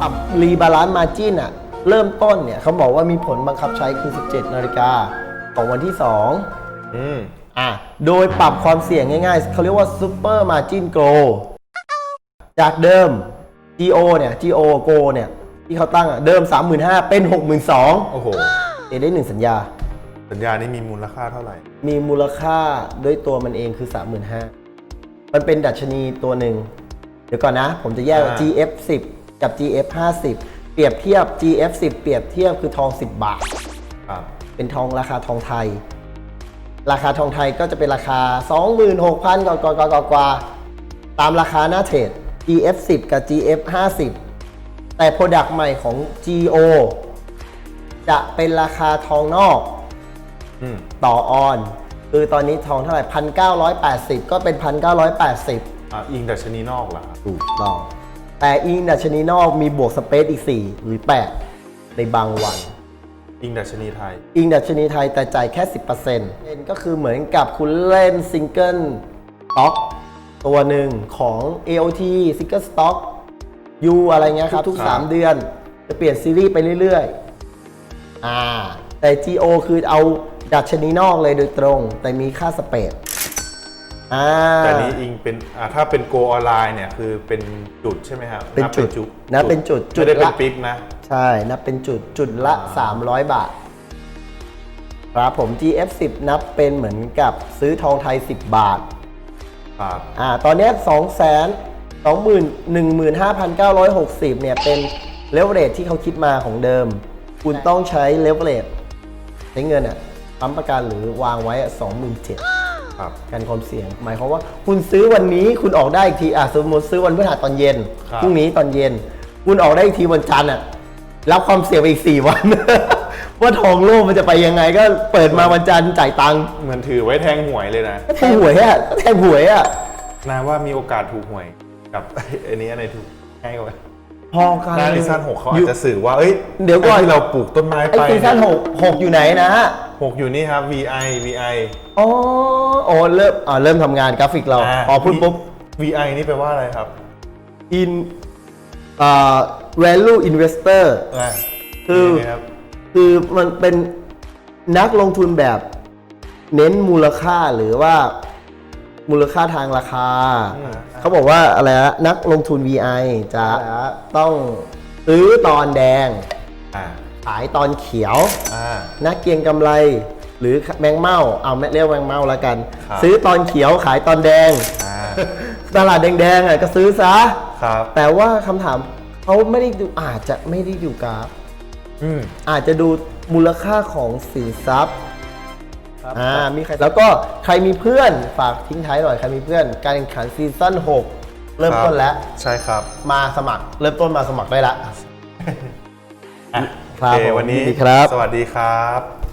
ปรับรีบาลานซ์มาจินอะเริ่มต้นเนี่ยเขาบอกว่ามีผลบังคับใช้คือ 17 นาฬิกาของวันที่2อืมอะโดยปรับความเสี่ยงง่ายๆ เขาเรียกว่า Super Margin Grow จากเดิม GO เนี่ย GO Go เนี่ย ที่เขาตั้งอะเดิม 35,000 เป็น 62,000โอ้โห เอได้หนึ่งสัญญา สัญญานี้มีมูลค่าเท่าไหร่ มีมูลค่าด้วยตัวมันเองคือ 35,000 มันเป็นดัชนีตัวหนึ่ง เดี๋ยวก่อนนะ ผมจะแยก อ่า GF 10 กับ GF 50เปรียบเทียบ GF 10เปรียบเทียบคือทอง 10 บาท ครับเป็นทองราคาทองไทย ราคาทองไทยก็จะเป็นราคา 26,000กว่ากว่ากว่ากว่ากว่าตามราคาหน้าเทรด GF 10กับ GF 50แต่ Product ใหม่ของ GO จะเป็นราคาทองนอกอืมต่อออน คือตอนนี้ทองเท่าไหร่ 1,980 ก็เป็น 1,980 อะอิงดัชนีนอกเหรอครับถูกต้อง แต่อิงดัชนีนอกมีบวกสเปซอีก 4 หรือ 8 ในบางวัน อิงดัชนีไทย อิงดัชนีไทยแต่จ่ายแค่ 10%เอ็นก็คือเหมือนกับคุณเล่นซิงเกิลสต็อกตัวหนึ่งของ AOT ซิงเกิลสต็อก U อะไรเงี้ยครับ ทุกครับๆ3เดือน จะเปลี่ยนซีรีส์ไปเรื่อยๆอ่าแต่ GO คือเอาดัชนีนอกเลยโดยตรง แต่มีค่าสเปด อ่า แต่นี้อิงเป็นอ่าถ้าเป็นโกออนไลน์เนี่ยคือเป็นจุดใช่ไหมครับเป็นนับจุดนะเป็นจุดจุดไม่ได้เป็นละ ปิ๊กนะ ใช่นับเป็นจุดจุดละ 300 บาท ครับผม GF10 นับเป็นเหมือนกับซื้อทองไทย 10 บาท ครับ อ่า ตอนเนี้2 2 1 15,960 เนี่ย เป็นเลเวลเลทที่เขาคิดมาของเดิม คุณต้องใช้เลเวลเลทใช้เงินอะปั๊มประกันหรือวางไว้อะ27,000 ครับกันความเสี่ยง หมายความว่าคุณซื้อวันนี้คุณออกได้อีกทีอะสมมติซื้อวันพฤหัสตอนเย็นครับพรุ่งนี้ตอนเย็น คุณออกได้อีกทีวันจันทร์อะรับความเสี่ยงไปอีก 4 วัน ว่าทองโลกมันจะไปยังไงก็เปิดมาวันจันทร์จ่ายตังค์เหมือนถือไว้แทงหวยเลยนะก็แทงหวยอะก็แทงหวยอะนาว่ามีโอกาสถูกหวยกับ อันนี้อะไรถูกให้กว่าพอกัน นาซีซั่นหกเขาอาจจะสื่อว่าเอ้ยเดี๋ยวก่อน ไที่เราปลูกต้นไม้ไอ้ไปซีซั่นหกหกอยู่ไหนนะ หกอยู่นี่ครับ VI VI อ๋อโอ้เริ่มอ่าเริ่มทำงานกราฟิกเราาพอพูดปุ๊บ VI นี่แปลว่าอะไรครับ in อ่า value investor อ่าคือนี่ครับ คือมันเป็นนักลงทุนแบบเน้นมูลค่าหรือว่ามูลค่าทางราคา อืม เขาบอกว่าอะไรนะนักลงทุน VI จะต้องซื้อตอนแดง อ่าขายตอนเขียวอ่านักเก็งกำไร หรือแมงเม่าเอาไม่เรียกแมงเม่าแล้วกัน ครับ ซื้อตอนเขียวขายตอนแดง อ่า ตลาดแดงๆอะก็ซื้อซะ ครับ แต่ว่าคำถามเขาไม่ได้ดูอาจจะไม่ได้ดูกราฟ อืม อาจจะดูมูลค่าของสินทรัพย์อ่ามีใครแล้วก็ใครมีเพื่อนฝากทิ้งท้ายหน่อยใครมีเพื่อน การแข่งขันซีซั่น6 เริ่มต้นแล้ว ใช่ครับ มาสมัคร เริ่มต้นมาสมัครได้ละอะ ครับโอเคผมวันนี้ ยินดีครับ สวัสดีครับ